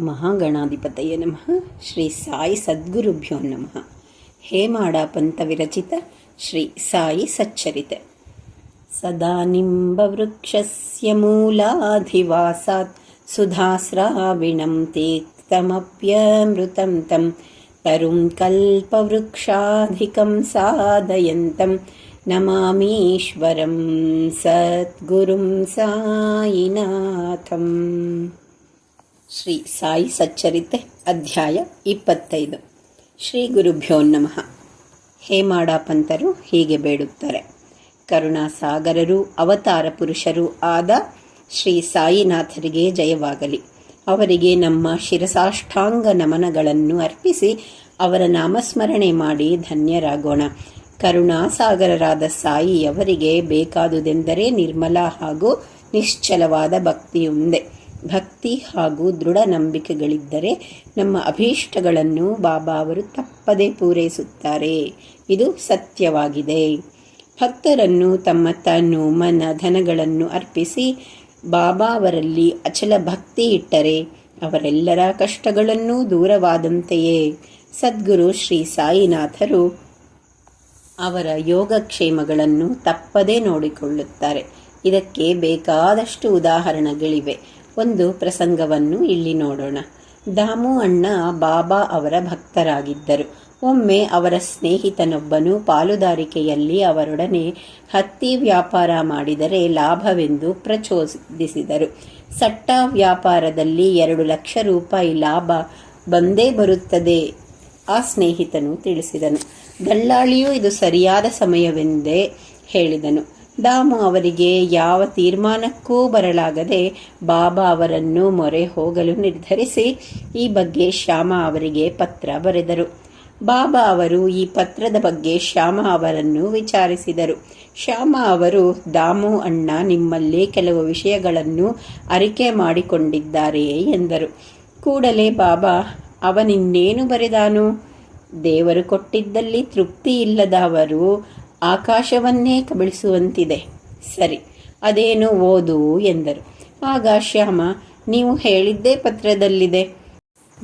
महागणाधिपतये नमः. श्री साई सद्गुरुभ्यो नमः. हे माडापन्तविरचित श्री साई सच्चरित. सदानिम्बवृक्षस्य मूलाधिवासात् सुधास्राविणं तीक्तमप्यमृतं तं तरुं कल्पवृक्षाधिकं साधयन्तं नमामीश्वरं सद्गुरुं सायिनाथम् ಶ್ರೀ ಸಾಯಿ ಸಚ್ಚರಿತೆ ಅಧ್ಯಾಯ ಇಪ್ಪತ್ತೈದು. ಶ್ರೀ ಗುರುಭ್ಯೋ ನಮಃ. ಹೇಮಾಡ ಪಂತರು ಹೀಗೆ ಬೇಡುತ್ತಾರೆ. ಕರುಣಾಸಾಗರರು, ಅವತಾರ ಪುರುಷರು ಆದ ಶ್ರೀ ಸಾಯಿನಾಥರಿಗೆ ಜಯವಾಗಲಿ. ಅವರಿಗೆ ನಮ್ಮ ಶಿರಸಾಷ್ಟಾಂಗ ನಮನಗಳನ್ನು ಅರ್ಪಿಸಿ ಅವರ ನಾಮಸ್ಮರಣೆ ಮಾಡಿ ಧನ್ಯರಾಗೋಣ. ಕರುಣಾಸಾಗರರಾದ ಸಾಯಿ ಅವರಿಗೆ ಬೇಕಾದುದೆಂದರೆ ನಿರ್ಮಲ ಹಾಗೂ ನಿಶ್ಚಲವಾದ ಭಕ್ತಿಯುಂದೆ. ಭಕ್ತಿ ಹಾಗೂ ದೃಢ ನಂಬಿಕೆಗಳಿದ್ದರೆ ನಮ್ಮ ಅಭೀಷ್ಟಗಳನ್ನು ಬಾಬಾ ಅವರು ತಪ್ಪದೆ ಪೂರೈಸುತ್ತಾರೆ. ಇದು ಸತ್ಯವಾಗಿದೆ. ಭಕ್ತರನ್ನು ತಮ್ಮ ತನ್ನು ಮನ ಧನಗಳನ್ನು ಅರ್ಪಿಸಿ ಬಾಬಾ ಅವರಲ್ಲಿ ಅಚಲ ಭಕ್ತಿ ಇಟ್ಟರೆ ಅವರೆಲ್ಲರ ಕಷ್ಟಗಳನ್ನು ದೂರವಾದಂತೆಯೇ. ಸದ್ಗುರು ಶ್ರೀ ಸಾಯಿನಾಥರು ಅವರ ಯೋಗಕ್ಷೇಮಗಳನ್ನು ತಪ್ಪದೇ ನೋಡಿಕೊಳ್ಳುತ್ತಾರೆ. ಇದಕ್ಕೆ ಬೇಕಾದಷ್ಟು ಉದಾಹರಣೆಗಳಿವೆ. ಒಂದು ಪ್ರಸಂಗವನ್ನು ಇಲ್ಲಿ ನೋಡೋಣ. ದಾಮು ಅಣ್ಣ ಬಾಬಾ ಅವರ ಭಕ್ತರಾಗಿದ್ದರು. ಒಮ್ಮೆ ಅವರ ಸ್ನೇಹಿತನೊಬ್ಬನು ಪಾಲುದಾರಿಕೆಯಲ್ಲಿ ಅವರೊಡನೆ ಹತ್ತಿ ವ್ಯಾಪಾರ ಮಾಡಿದರೆ ಲಾಭವೆಂದು ಪ್ರಚೋದಿಸಿದರು. ಸಟ್ಟ ವ್ಯಾಪಾರದಲ್ಲಿ ಎರಡು ಲಕ್ಷ ರೂಪಾಯಿ ಲಾಭ ಬಂದೇ ಬರುತ್ತದೆ, ಆ ಸ್ನೇಹಿತನು ತಿಳಿಸಿದನು. ದಲ್ಲಾಳಿಯು ಇದು ಸರಿಯಾದ ಸಮಯವೆಂದೇ ಹೇಳಿದನು. ದಾಮು ಅವರಿಗೆ ಯಾವ ತೀರ್ಮಾನಕ್ಕೂ ಬರಲಾಗದೆ ಬಾಬಾ ಅವರನ್ನು ಮೊರೆ ಹೋಗಲು ನಿರ್ಧರಿಸಿ ಈ ಬಗ್ಗೆ ಶ್ಯಾಮ ಅವರಿಗೆ ಪತ್ರ ಬರೆದರು. ಬಾಬಾ ಅವರು ಈ ಪತ್ರದ ಬಗ್ಗೆ ಶ್ಯಾಮ ಅವರನ್ನು ವಿಚಾರಿಸಿದರು. ಶ್ಯಾಮ ಅವರು, ದಾಮು ಅಣ್ಣ, ನಿಮ್ಮಲ್ಲಿ ಕೆಲವು ವಿಷಯಗಳನ್ನು ಅರಿಕೆ ಮಾಡಿಕೊಂಡಿದ್ದಾರೆಯೇ ಎಂದರು. ಕೂಡಲೇ ಬಾಬಾ, ಅವನಿನ್ನೇನು ಬರೆದಾನು? ದೇವರು ಕೊಟ್ಟಿದ್ದಲ್ಲಿ ತೃಪ್ತಿ ಇಲ್ಲದ ಅವರು ಆಕಾಶವನ್ನೇ ಕಬಳಿಸುವಂತಿದೆ ಸರಿ, ಅದೇನು ಓದು ಎಂದರು. ಆಗ ಶ್ಯಾಮ, ನೀವು ಹೇಳಿದ್ದೇ ಪತ್ರದಲ್ಲಿದೆ.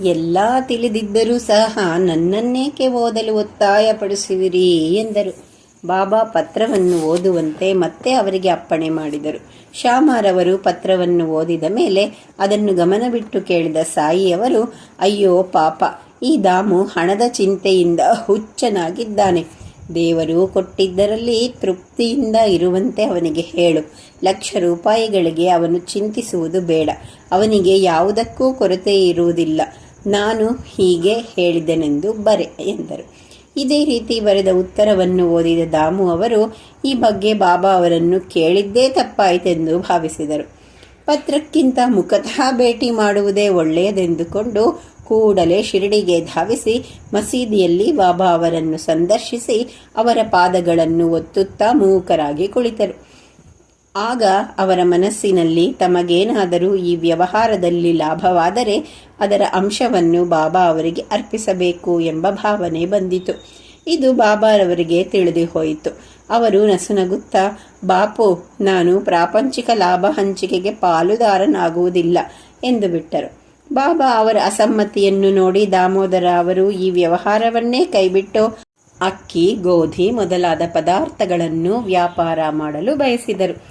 ಎಲ್ಲ ತಿಳಿದಿದ್ದರೂ ಸಹ ನನ್ನನ್ನೇಕೆ ಓದಲು ಒತ್ತಾಯಪಡಿಸುವಿರಿ ಎಂದರು. ಬಾಬಾ ಪತ್ರವನ್ನು ಓದುವಂತೆ ಮತ್ತೆ ಅವರಿಗೆ ಅಪ್ಪಣೆ ಮಾಡಿದರು. ಶ್ಯಾಮರವರು ಪತ್ರವನ್ನು ಓದಿದ ಮೇಲೆ ಅದನ್ನು ಗಮನವಿಟ್ಟು ಕೇಳಿದ ಸಾಯಿಯವರು, ಅಯ್ಯೋ ಪಾಪ, ಈ ದಾಮು ಹಣದ ಚಿಂತೆಯಿಂದ ಹುಚ್ಚನಾಗಿದ್ದಾನೆ. ದೇವರು ಕೊಟ್ಟಿದ್ದರಲ್ಲಿ ತೃಪ್ತಿಯಿಂದ ಇರುವಂತೆ ಅವನಿಗೆ ಹೇಳು. ಲಕ್ಷ ರೂಪಾಯಿಗಳಿಗೆ ಅವನು ಚಿಂತಿಸುವುದು ಬೇಡ. ಅವನಿಗೆ ಯಾವುದಕ್ಕೂ ಕೊರತೆ ಇರುವುದಿಲ್ಲ. ನಾನು ಹೀಗೆ ಹೇಳಿದೆನೆಂದು ಬರೆ ಎಂದರು. ಇದೇ ರೀತಿ ಬರೆದ ಉತ್ತರವನ್ನು ಓದಿದ ದಾಮು ಅವರು, ಈ ಬಗ್ಗೆ ಬಾಬಾ ಅವರನ್ನು ಕೇಳಿದ್ದೇ ತಪ್ಪಾಯಿತೆಂದು ಭಾವಿಸಿದರು. ಪತ್ರಕ್ಕಿಂತ ಮುಖತಃ ಭೇಟಿ ಮಾಡುವುದೇ ಒಳ್ಳೆಯದೆಂದುಕೊಂಡು ಕೂಡಲೇ ಶಿರಡಿಗೆ ಧಾವಿಸಿ ಮಸೀದಿಯಲ್ಲಿ ಬಾಬಾ ಅವರನ್ನು ಸಂದರ್ಶಿಸಿ ಅವರ ಪಾದಗಳನ್ನು ಒತ್ತುತ್ತಾ ಮೂಕರಾಗಿ ಕುಳಿತರು. ಆಗ ಅವರ ಮನಸ್ಸಿನಲ್ಲಿ ತಮಗೇನಾದರೂ ಈ ವ್ಯವಹಾರದಲ್ಲಿ ಲಾಭವಾದರೆ ಅದರ ಅಂಶವನ್ನು ಬಾಬಾ ಅವರಿಗೆ ಅರ್ಪಿಸಬೇಕು ಎಂಬ ಭಾವನೆ ಬಂದಿತು. ಇದು ಬಾಬಾರವರಿಗೆ ತಿಳಿದು ಹೋಯಿತು. ಅವರು ನಸುನಗುತ್ತಾ, ಬಾಪು, ನಾನು ಪ್ರಾಪಂಚಿಕ ಲಾಭ ಹಂಚಿಕೆಗೆ ಪಾಲುದಾರನಾಗುವುದಿಲ್ಲ ಎಂದು ಬಿಟ್ಟರು. ಬಾಬಾ ಅವರ ಅಸಮ್ಮತಿಯನ್ನು ನೋಡಿ ದಾಮೋದರ ಅವರು ಈ ವ್ಯವಹಾರವನ್ನೇ ಕೈಬಿಟ್ಟು ಅಕ್ಕಿ, ಗೋಧಿ ಮೊದಲಾದ ಪದಾರ್ಥಗಳನ್ನು ವ್ಯಾಪಾರ ಮಾಡಲು ಬಯಸಿದರು.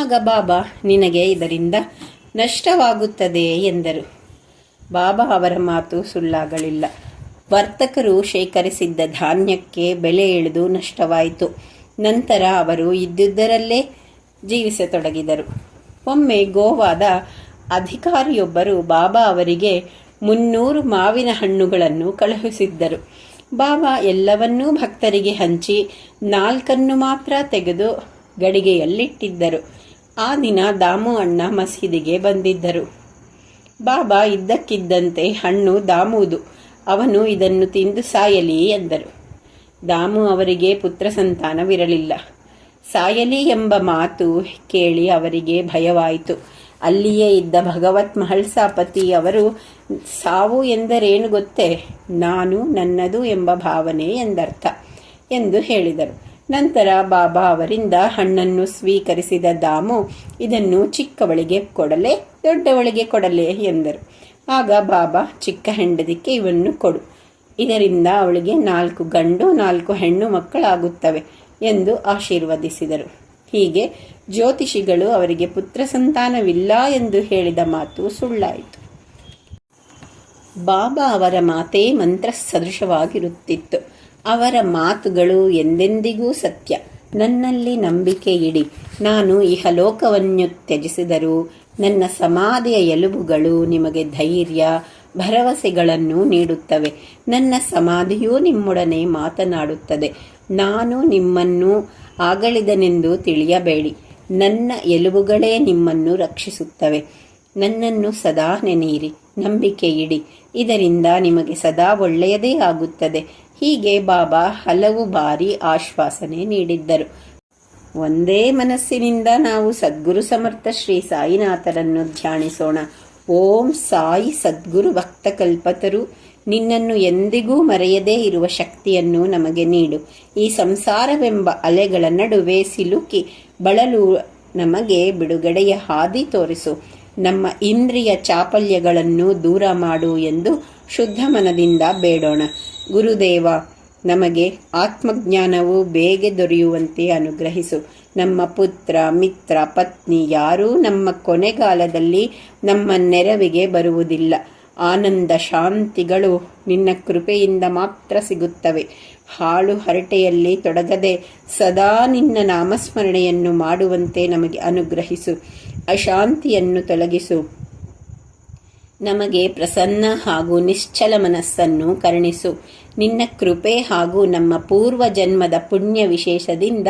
ಆಗ ಬಾಬಾ, ನಿನಗೆ ಇದರಿಂದ ನಷ್ಟವಾಗುತ್ತದೆ ಎಂದರು. ಬಾಬಾ ಅವರ ಮಾತು ಸುಳ್ಳಾಗಲಿಲ್ಲ. ವರ್ತಕರು ಶೇಖರಿಸಿದ್ದ ಧಾನ್ಯಕ್ಕೆ ಬೆಲೆ ಇಳಿದು ನಷ್ಟವಾಯಿತು. ನಂತರ ಅವರು ಇದ್ದುದರಲ್ಲೇ ಜೀವಿಸತೊಡಗಿದರು. ಒಮ್ಮೆ ಗೋವಾದ ಅಧಿಕಾರಿಯೊಬ್ಬರು ಬಾಬಾ ಅವರಿಗೆ ಮುನ್ನೂರು ಮಾವಿನ ಹಣ್ಣುಗಳನ್ನು ಕಳುಹಿಸಿದ್ದರು. ಬಾಬಾ ಎಲ್ಲವನ್ನೂ ಭಕ್ತರಿಗೆ ಹಂಚಿ ನಾಲ್ಕನ್ನು ಮಾತ್ರ ತೆಗೆದು ಗಡಿಗೆಯಲ್ಲಿಟ್ಟಿದ್ದರು. ಆ ದಿನ ದಾಮು ಅಣ್ಣ ಮಸೀದಿಗೆ ಬಂದಿದ್ದರು. ಬಾಬಾ ಇದ್ದಕ್ಕಿದ್ದಂತೆ ಹಣ್ಣು ದಾಮುವುದು ಅವನು ಇದನ್ನು ತಿಂದು ಸಾಯಲಿ ಎಂದರು. ದಾಮು ಅವರಿಗೆ ಪುತ್ರ ಸಂತಾನವಿರಲಿಲ್ಲ. ಸಾಯಲಿ ಎಂಬ ಮಾತು ಕೇಳಿ ಅವರಿಗೆ ಭಯವಾಯಿತು. ಅಲ್ಲಿಯೇ ಇದ್ದ ಭಗವತ್ ಮಹಲ್ಸಾಪತಿ ಅವರು, ಸಾವು ಎಂದರೇನು ಗೊತ್ತೇ? ನಾನು ನನ್ನದು ಎಂಬ ಭಾವನೆ ಎಂದರ್ಥ ಎಂದು ಹೇಳಿದರು. ನಂತರ ಬಾಬಾ ಅವರಿಂದ ಹಣ್ಣನ್ನು ಸ್ವೀಕರಿಸಿದ ದಾಮು, ಇದನ್ನು ಚಿಕ್ಕವಳಿಗೆ ಕೊಡಲೆ, ದೊಡ್ಡವಳಿಗೆ ಕೊಡಲೆ ಎಂದರು. ಆಗ ಬಾಬಾ, ಚಿಕ್ಕ ಹೆಂಡದಿಕ್ಕೆ ಇವನ್ನು ಕೊಡು. ಇದರಿಂದ ಅವಳಿಗೆ ನಾಲ್ಕು ಗಂಡು, ನಾಲ್ಕು ಹೆಣ್ಣು ಮಕ್ಕಳಾಗುತ್ತವೆ ಎಂದು ಆಶೀರ್ವದಿಸಿದರು. ಹೀಗೆ ಜ್ಯೋತಿಷಿಗಳು ಅವರಿಗೆ ಪುತ್ರ ಸಂತಾನವಿಲ್ಲ ಎಂದು ಹೇಳಿದ ಮಾತು ಸುಳ್ಳಾಯಿತು. ಬಾಬಾ ಅವರ ಮಾತೇ ಮಂತ್ರ ಸದೃಶವಾಗಿರುತ್ತಿತ್ತು ಅವರ ಮಾತುಗಳು ಎಂದೆಂದಿಗೂ ಸತ್ಯ. ನನ್ನಲ್ಲಿ ನಂಬಿಕೆ ಇಡಿ. ನಾನು ಇಹಲೋಕವನ್ನು ತ್ಯಜಿಸಿದರೂ ನನ್ನ ಸಮಾಧಿಯ ಎಲುಬುಗಳು ನಿಮಗೆ ಧೈರ್ಯ, ಭರವಸೆಗಳನ್ನು ನೀಡುತ್ತವೆ. ನನ್ನ ಸಮಾಧಿಯೂ ನಿಮ್ಮೊಡನೆ ಮಾತನಾಡುತ್ತದೆ. ನಾನು ನಿಮ್ಮನ್ನು ಆಗಲಿದನೆಂದು ತಿಳಿಯಬೇಡಿ. ನನ್ನ ಎಲುಬುಗಳೇ ನಿಮ್ಮನ್ನು ರಕ್ಷಿಸುತ್ತವೆ. ನನ್ನನ್ನು ಸದಾ ನೆನೆಯಿರಿ. ನಂಬಿಕೆ ಇಡಿ. ಇದರಿಂದ ನಿಮಗೆ ಸದಾ ಒಳ್ಳೆಯದೇ ಆಗುತ್ತದೆ. ಹೀಗೆ ಬಾಬಾ ಹಲವು ಬಾರಿ ಆಶ್ವಾಸನೆ ನೀಡಿದ್ದರು. ಒಂದೇ ಮನಸ್ಸಿನಿಂದ ನಾವು ಸದ್ಗುರು ಸಮರ್ಥ ಶ್ರೀ ಸಾಯಿನಾಥರನ್ನು ಧ್ಯಾನಿಸೋಣ. ಓಂ ಸಾಯಿ ಸದ್ಗುರು ಭಕ್ತ ಕಲ್ಪತರು ನಿನ್ನನ್ನು ಎಂದಿಗೂ ಮರೆಯದೇ ಇರುವ ಶಕ್ತಿಯನ್ನು ನಮಗೆ ನೀಡು. ಈ ಸಂಸಾರವೆಂಬ ಅಲೆಗಳ ನಡುವೆ ಸಿಲುಕಿ ಬಳಲು ನಮಗೆ ಬಿಡುಗಡೆಯ ಹಾದಿ ತೋರಿಸು. ನಮ್ಮ ಇಂದ್ರಿಯ ಚಾಪಲ್ಯಗಳನ್ನು ದೂರ ಮಾಡು ಎಂದು ಶುದ್ಧ ಮನದಿಂದ ಬೇಡೋಣ. ಗುರುದೇವ, ನಮಗೆ ಆತ್ಮಜ್ಞಾನವು ಬೇಗ ದೊರೆಯುವಂತೆ ಅನುಗ್ರಹಿಸು. ನಮ್ಮ ಪುತ್ರ, ಮಿತ್ರ, ಪತ್ನಿ ಯಾರೂ ನಮ್ಮ ಕೊನೆಗಾಲದಲ್ಲಿ ನಮ್ಮ ನೆರವಿಗೆ ಬರುವುದಿಲ್ಲ. ಆನಂದ ಶಾಂತಿಗಳು ನಿನ್ನ ಕೃಪೆಯಿಂದ ಮಾತ್ರ ಸಿಗುತ್ತವೆ. ಹಾಳು ಹರಟೆಯಲ್ಲಿ ತೊಡಗದೆ ಸದಾ ನಿನ್ನ ನಾಮಸ್ಮರಣೆಯನ್ನು ಮಾಡುವಂತೆ ನಮಗೆ ಅನುಗ್ರಹಿಸು. ಅಶಾಂತಿಯನ್ನು ತೊಲಗಿಸು. ನಮಗೆ ಪ್ರಸನ್ನ ಹಾಗೂ ನಿಶ್ಚಲ ಮನಸ್ಸನ್ನು ಕರುಣಿಸು. ನಿನ್ನ ಕೃಪೆ ಹಾಗೂ ನಮ್ಮ ಪೂರ್ವ ಜನ್ಮದ ಪುಣ್ಯ ವಿಶೇಷದಿಂದ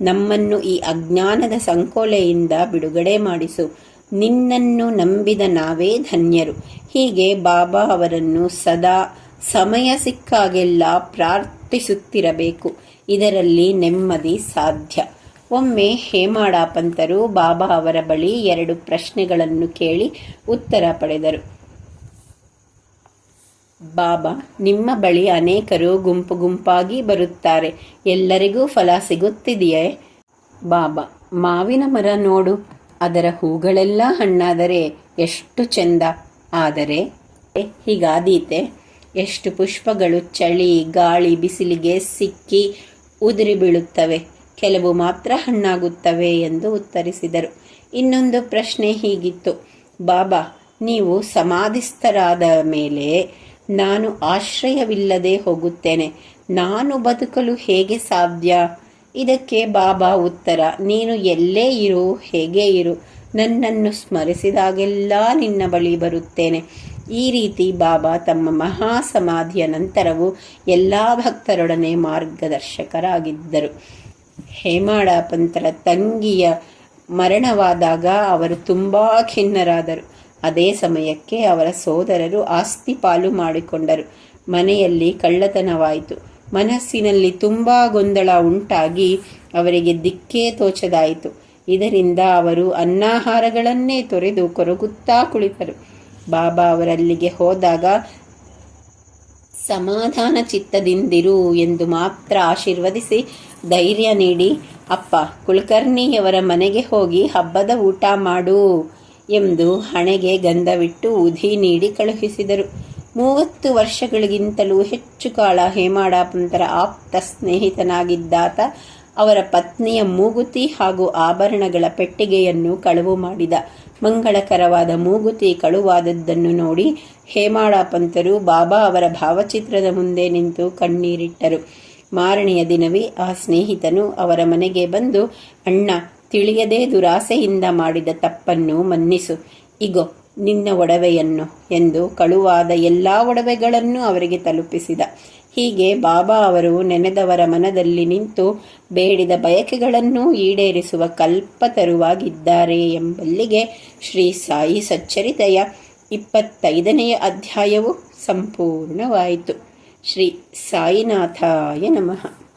ನಮ್ಮನ್ನು ಈ ಅಜ್ಞಾನದ ಸಂಕೋಲೆಯಿಂದ ಬಿಡುಗಡೆ ಮಾಡಿಸು. ನಿನ್ನನ್ನು ನಂಬಿದ ನಾವೇ ಧನ್ಯರು. ಹೀಗೆ ಬಾಬಾ ಅವರನ್ನು ಸದಾ ಸಮಯ ಸಿಕ್ಕಾಗೆಲ್ಲ ಪ್ರಾರ್ಥಿಸುತ್ತಿರಬೇಕು. ಇದರಲ್ಲಿ ನೆಮ್ಮದಿ ಸಾಧ್ಯ. ಒಮ್ಮೆ ಹೇಮಾಡಾಪಂತರು ಬಾಬಾ ಅವರ ಬಳಿ ಎರಡು ಪ್ರಶ್ನೆಗಳನ್ನು ಕೇಳಿ ಉತ್ತರ ಪಡೆದರು. ಬಾಬಾ, ನಿಮ್ಮ ಬಳಿ ಅನೇಕರು ಗುಂಪು ಗುಂಪಾಗಿ ಬರುತ್ತಾರೆ. ಎಲ್ಲರಿಗೂ ಫಲ ಸಿಗುತ್ತಿದೆಯೇ? ಬಾಬಾ, ಮಾವಿನ ಮರ ನೋಡು. ಅದರ ಹೂಗಳೆಲ್ಲ ಹಣ್ಣಾದರೆ ಎಷ್ಟು ಚೆಂದ. ಆದರೆ ಹೀಗಾದೀತೆ, ಎಷ್ಟು ಪುಷ್ಪಗಳು ಚಳಿ, ಗಾಳಿ, ಬಿಸಿಲಿಗೆ ಸಿಕ್ಕಿ ಉದುರಿ ಬೀಳುತ್ತವೆ. ಕೆಲವು ಮಾತ್ರ ಹಣ್ಣಾಗುತ್ತವೆ ಎಂದು ಉತ್ತರಿಸಿದರು. ಇನ್ನೊಂದು ಪ್ರಶ್ನೆ ಹೀಗಿತ್ತು. ಬಾಬಾ, ನೀವು ಸಮಾಧಿಸ್ಥರಾದ ಮೇಲೆ ನಾನು ಆಶ್ರಯವಿಲ್ಲದೆ ಹೋಗುತ್ತೇನೆ. ನಾನು ಬದುಕಲು ಹೇಗೆ ಸಾಧ್ಯ? ಇದಕ್ಕೆ ಬಾಬಾ ಉತ್ತರ, ನೀನು ಎಲ್ಲೇ ಇರು, ಹೇಗೆ ಇರು, ನನ್ನನ್ನು ಸ್ಮರಿಸಿದಾಗೆಲ್ಲ ನಿನ್ನ ಬಳಿ ಬರುತ್ತೇನೆ. ಈ ರೀತಿ ಬಾಬಾ ತಮ್ಮ ಮಹಾ ಸಮಾಧಿಯ ನಂತರವೂ ಎಲ್ಲ ಭಕ್ತರೊಡನೆ ಮಾರ್ಗದರ್ಶಕರಾಗಿದ್ದರು. ಹೇಮಾಡ ಪಂತರ ತಂಗಿಯ ಮರಣವಾದಾಗ ಅವರು ತುಂಬಾ ಖಿನ್ನರಾದರು. ಅದೇ ಸಮಯಕ್ಕೆ ಅವರ ಸೋದರರು ಆಸ್ತಿ ಪಾಲು ಮಾಡಿಕೊಂಡರು. ಮನೆಯಲ್ಲಿ ಕಳ್ಳತನವಾಯಿತು. ಮನಸ್ಸಿನಲ್ಲಿ ತುಂಬಾ ಗೊಂದಲ ಉಂಟಾಗಿ ಅವರಿಗೆ ದಿಕ್ಕೇ ತೋಚದಾಯಿತು. ಇದರಿಂದ ಅವರು ಅನ್ನಾಹಾರಗಳನ್ನೇ ತೊರೆದು ಕೊರಗುತ್ತಾ ಕುಳಿತರು. ಬಾಬಾ ಅವರಲ್ಲಿಗೆ ಹೋದಾಗ, ಸಮಾಧಾನ ಚಿತ್ತದಿಂದಿರು ಎಂದು ಮಾತ್ರ ಆಶೀರ್ವದಿಸಿ, ಧೈರ್ಯ ನೀಡಿ, ಅಪ್ಪ, ಕುಲಕರ್ಣಿಯವರ ಮನೆಗೆ ಹೋಗಿ ಹಬ್ಬದ ಊಟ ಮಾಡು ಎಂದು ಹಣೆಗೆ ಗಂಧವಿಟ್ಟು ಉಧಿ ನೀಡಿ ಕಳುಹಿಸಿದರು. ಮೂವತ್ತು ವರ್ಷಗಳಿಗಿಂತಲೂ ಹೆಚ್ಚು ಕಾಲ ಹೇಮಾಡಾಪಂತರ ಆಪ್ತ ಸ್ನೇಹಿತನಾಗಿದ್ದಾತ, ಅವರ ಪತ್ನಿಯ ಮೂಗುತಿ ಹಾಗೂ ಆಭರಣಗಳ ಪೆಟ್ಟಿಗೆಯನ್ನು ಕಳವು ಮಾಡಿದ. ಮಂಗಳಕರವಾದ ಮೂಗುತಿ ಕಳುವಾದದ್ದನ್ನು ನೋಡಿ ಹೇಮಾಡಾಪಂತರು ಬಾಬಾ ಅವರ ಭಾವಚಿತ್ರದ ಮುಂದೆ ನಿಂತು ಕಣ್ಣೀರಿಟ್ಟರು. ಮಾರನೆಯ ದಿನವೇ ಆ ಸ್ನೇಹಿತನು ಅವರ ಮನೆಗೆ ಬಂದು, ಅಣ್ಣ, ತಿಳಿಯದೇ ದುರಾಸೆಯಿಂದ ಮಾಡಿದ ತಪ್ಪನ್ನು ಮನ್ನಿಸು. ಇಗೋ ನಿನ್ನ ಒಡವೆಯನ್ನು ಎಂದು ಕಳುವಾದ ಎಲ್ಲ ಒಡವೆಗಳನ್ನು ಅವರಿಗೆ ತಲುಪಿಸಿದ. ಹೀಗೆ ಬಾಬಾ ಅವರು ನೆನೆದವರ ಮನದಲ್ಲಿ ನಿಂತು ಬೇಡಿದ ಬಯಕೆಗಳನ್ನು ಈಡೇರಿಸುವ ಕಲ್ಪತರುವಾಗಿದ್ದಾರೆ ಎಂಬಲ್ಲಿಗೆ ಶ್ರೀ ಸಾಯಿ ಸಚ್ಚರಿತೆಯ ಇಪ್ಪತ್ತೈದನೆಯ ಅಧ್ಯಾಯವು ಸಂಪೂರ್ಣವಾಯಿತು. ಶ್ರೀ ಸಾಯಿನಾಥಾಯ ನಮಃ.